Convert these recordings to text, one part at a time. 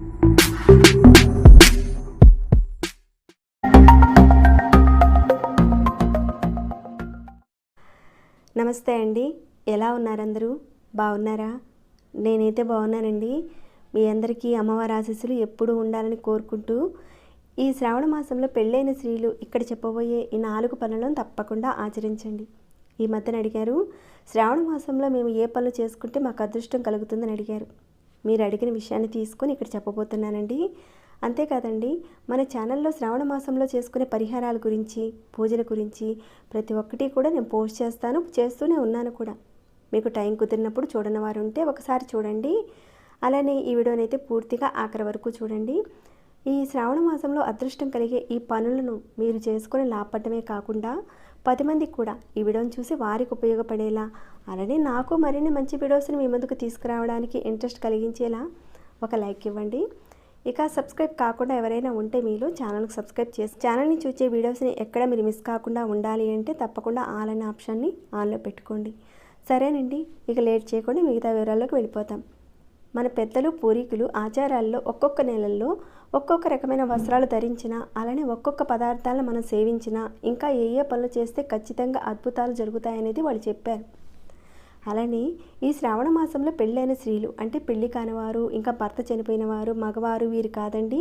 నమస్తే అండి. ఎలా ఉన్నారందరూ? బాగున్నారా? నేనైతే బాగున్నానండి. మీ అందరికీ అమ్మవారి ఆశీస్సులు ఎప్పుడూ ఉండాలని కోరుకుంటూ ఈ శ్రావణ మాసంలో పెళ్ళైన స్త్రీలు ఇక్కడ చెప్పబోయే ఈ నాలుగు పనులను తప్పకుండా ఆచరించండి. ఈ మధ్యన అడిగారు శ్రావణ మాసంలో మేము ఏ పనులు చేసుకుంటే మాకు అదృష్టం కలుగుతుందని అడిగారు. మీరు అడిగిన విషయాన్ని తీసుకొని ఇక్కడ చెప్పబోతున్నానండి. అంతేకాదండి మన ఛానల్లో శ్రావణ మాసంలో చేసుకునే పరిహారాల గురించి పూజల గురించి ప్రతి ఒక్కటి కూడా నేను పోస్ట్ చేస్తాను చేస్తూనే ఉన్నాను కూడా. మీకు టైం కుదిరినప్పుడు చూడని వారు ఉంటే ఒకసారి చూడండి. అలానే ఈ వీడియోని అయితే పూర్తిగా ఆఖరి వరకు చూడండి. ఈ శ్రావణ మాసంలో అదృష్టం కలిగే ఈ పనులను మీరు చేసుకొని లాభపడమే కాకుండా పది మంది కూడా ఈ వీడియోని చూసి వారికి ఉపయోగపడేలా అలానే నాకు మరిన్ని మంచి వీడియోస్ని మీ ముందుకు తీసుకురావడానికి ఇంట్రెస్ట్ కలిగించేలా ఒక లైక్ ఇవ్వండి. ఇక సబ్స్క్రైబ్ కాకుండా ఎవరైనా ఉంటే మీరు ఛానల్కి సబ్స్క్రైబ్ చేసి ఛానల్ని చూసే వీడియోస్ని ఎక్కడ మీరు మిస్ కాకుండా ఉండాలి అంటే తప్పకుండా ఆల్ అనే ఆప్షన్ని ఆన్లో పెట్టుకోండి. సరేనండి ఇక లేట్ చేయకుండా మిగతా వివరాల్లోకి వెళ్ళిపోతాం. మన పెద్దలు పూర్వీకులు ఆచారాల్లో ఒక్కొక్క నెలల్లో ఒక్కొక్క రకమైన వస్త్రాలు ధరించినా అలానే ఒక్కొక్క పదార్థాలను మనం సేవించిన ఇంకా ఏ ఏ పనులు చేస్తే ఖచ్చితంగా అద్భుతాలు జరుగుతాయనేది వాళ్ళు చెప్పారు. అలానే ఈ శ్రావణ మాసంలో పెళ్ళైన స్త్రీలు అంటే పెళ్ళి కానివారు ఇంకా భర్త చనిపోయిన వారు మగవారు వీరు కాదండి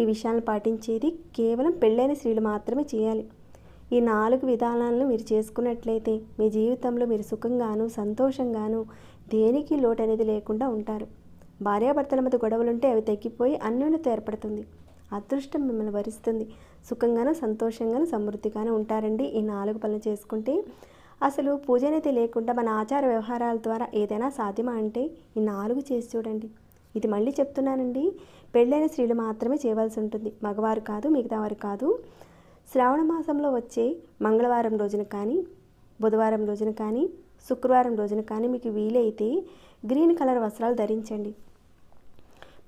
ఈ విషయాలను పాటించేది కేవలం పెళ్ళైన స్త్రీలు మాత్రమే చేయాలి. ఈ నాలుగు విధానాలను మీరు చేసుకున్నట్లయితే మీ జీవితంలో మీరు సుఖంగాను సంతోషంగాను దేనికి లోటు అనేది లేకుండా ఉంటారు. భార్యాభర్తల మధ్య గొడవలుంటే అవి తగ్గిపోయి అన్యోన్యత ఏర్పడుతుంది. అదృష్టం మిమ్మల్ని వరిస్తుంది. సుఖంగానూ సంతోషంగాను సమృద్ధిగానూ ఉంటారండి ఈ నాలుగు పనులు చేసుకుంటే. అసలు పూజ అనేది లేకుండా మన ఆచార వ్యవహారాల ద్వారా ఏదైనా సాధ్యమా అంటే ఈ నాలుగు చేసి చూడండి. ఇది మళ్ళీ చెప్తున్నానండి. పెళ్ళైన స్త్రీలు మాత్రమే చేయవలసి ఉంటుంది. మగవారు కాదు మిగతా వారు కాదు. శ్రావణ మాసంలో వచ్చే మంగళవారం రోజున కానీ బుధవారం రోజున కానీ శుక్రవారం రోజున కానీ మీకు వీలైతే గ్రీన్ కలర్ వస్త్రాలు ధరించండి.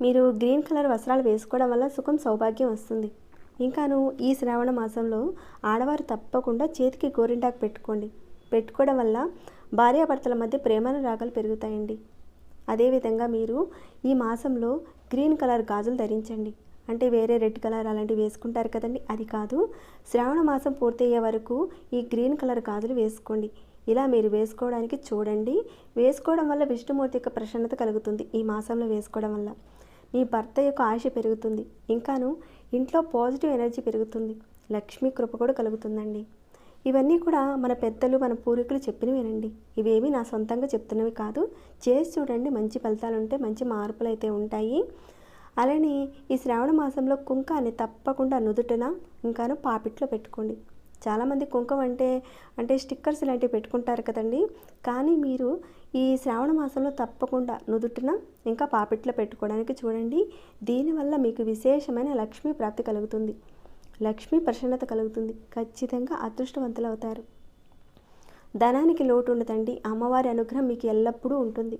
మీరు గ్రీన్ కలర్ వస్త్రాలు వేసుకోవడం వల్ల సుఖం సౌభాగ్యం వస్తుంది. ఇంకాను ఈ శ్రావణ మాసంలో ఆడవారు తప్పకుండా చేతికి గోరింటాకు పెట్టుకోండి. పెట్టుకోవడం వల్ల భార్యాభర్తల మధ్య ప్రేమానురాగాలు పెరుగుతాయండి. అదేవిధంగా మీరు ఈ మాసంలో గ్రీన్ కలర్ గాజులు ధరించండి. అంటే వేరే రెడ్ కలర్ అలాంటివి వేసుకుంటారు కదండి. అది కాదు శ్రావణ మాసం పూర్తయ్యే వరకు ఈ గ్రీన్ కలర్ గాజులు వేసుకోండి. ఇలా మీరు వేసుకోవడానికి చూడండి. వేసుకోవడం వల్ల విష్ణుమూర్తి యొక్క ప్రసన్నత కలుగుతుంది ఈ మాసంలో వేసుకోవడం వల్ల. మీ భర్త యొక్క ఆశ పెరుగుతుంది. ఇంకాను ఇంట్లో పాజిటివ్ ఎనర్జీ పెరుగుతుంది. లక్ష్మీ కృప కూడా కలుగుతుందండి. ఇవన్నీ కూడా మన పెద్దలు మన పూర్వీకులు చెప్పినవేనండి. ఇవేమి నా సొంతంగా చెప్తున్నవి కాదు. చేసి చూడండి మంచి ఫలితాలు ఉంటే మంచి మార్పులు అయితే ఉంటాయి. అలానే ఈ శ్రావణ మాసంలో కుంకాన్ని తప్పకుండా నుదుటన ఇంకాను పాపిట్లో పెట్టుకోండి. చాలామంది కుంకుమ అంటే అంటే స్టిక్కర్స్ ఇలాంటివి పెట్టుకుంటారు కదండి. కానీ మీరు ఈ శ్రావణ మాసంలో తప్పకుండా నుదుటిన ఇంకా పాపిట్లో పెట్టుకోవడానికి చూడండి. దీనివల్ల మీకు విశేషమైన లక్ష్మీ ప్రాప్తి కలుగుతుంది. లక్ష్మీ ప్రసన్నత కలుగుతుంది. ఖచ్చితంగా అదృష్టవంతులు అవుతారు. ధనానికి లోటు ఉండదండి. అమ్మవారి అనుగ్రహం మీకు ఎల్లప్పుడూ ఉంటుంది.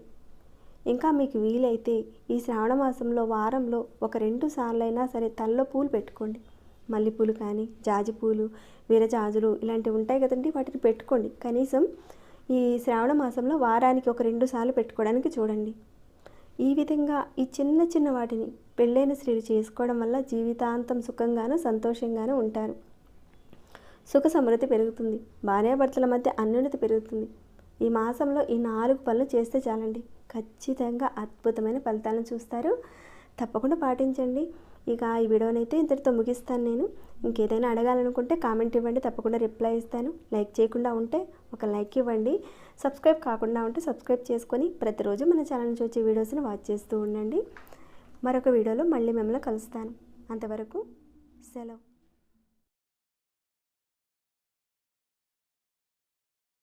ఇంకా మీకు వీలైతే ఈ శ్రావణ మాసంలో వారంలో ఒక రెండు సార్లైనా సరే తల్లో పూలు పెట్టుకోండి. మల్లెపూలు కానీ జాజి పూలు వీరజాజులు ఇలాంటివి ఉంటాయి కదండి వాటిని పెట్టుకోండి. కనీసం ఈ శ్రావణ మాసంలో వారానికి ఒక రెండు సార్లు పెట్టుకోవడానికి చూడండి. ఈ విధంగా ఈ చిన్న చిన్న వాటిని పెళ్ళైన స్త్రీలు చేసుకోవడం వల్ల జీవితాంతం సుఖంగానూ సంతోషంగానూ ఉంటారు. సుఖ సమృద్ధి పెరుగుతుంది. భార్యాభర్తల మధ్య అన్యోన్యత పెరుగుతుంది. ఈ మాసంలో ఈ నాలుగు పనులు చేస్తే చాలండి. ఖచ్చితంగా అద్భుతమైన ఫలితాలను చూస్తారు. తప్పకుండా పాటించండి. ఇక ఈ అయితే ఇంతటితో ముగిస్తాను నేను. ఇంకేదైనా అడగాలనుకుంటే కామెంట్ ఇవ్వండి తప్పకుండా రిప్లై ఇస్తాను. లైక్ చేయకుండా ఉంటే ఒక లైక్ ఇవ్వండి. సబ్స్క్రైబ్ కాకుండా ఉంటే సబ్స్క్రైబ్ చేసుకొని ప్రతిరోజు మన ఛానల్ నుంచి వచ్చే వీడియోస్ని వాచ్ చేస్తూ ఉండండి. మరొక వీడియోలో మళ్ళీ మిమ్మల్ని కలుస్తాను. అంతవరకు సెలవు.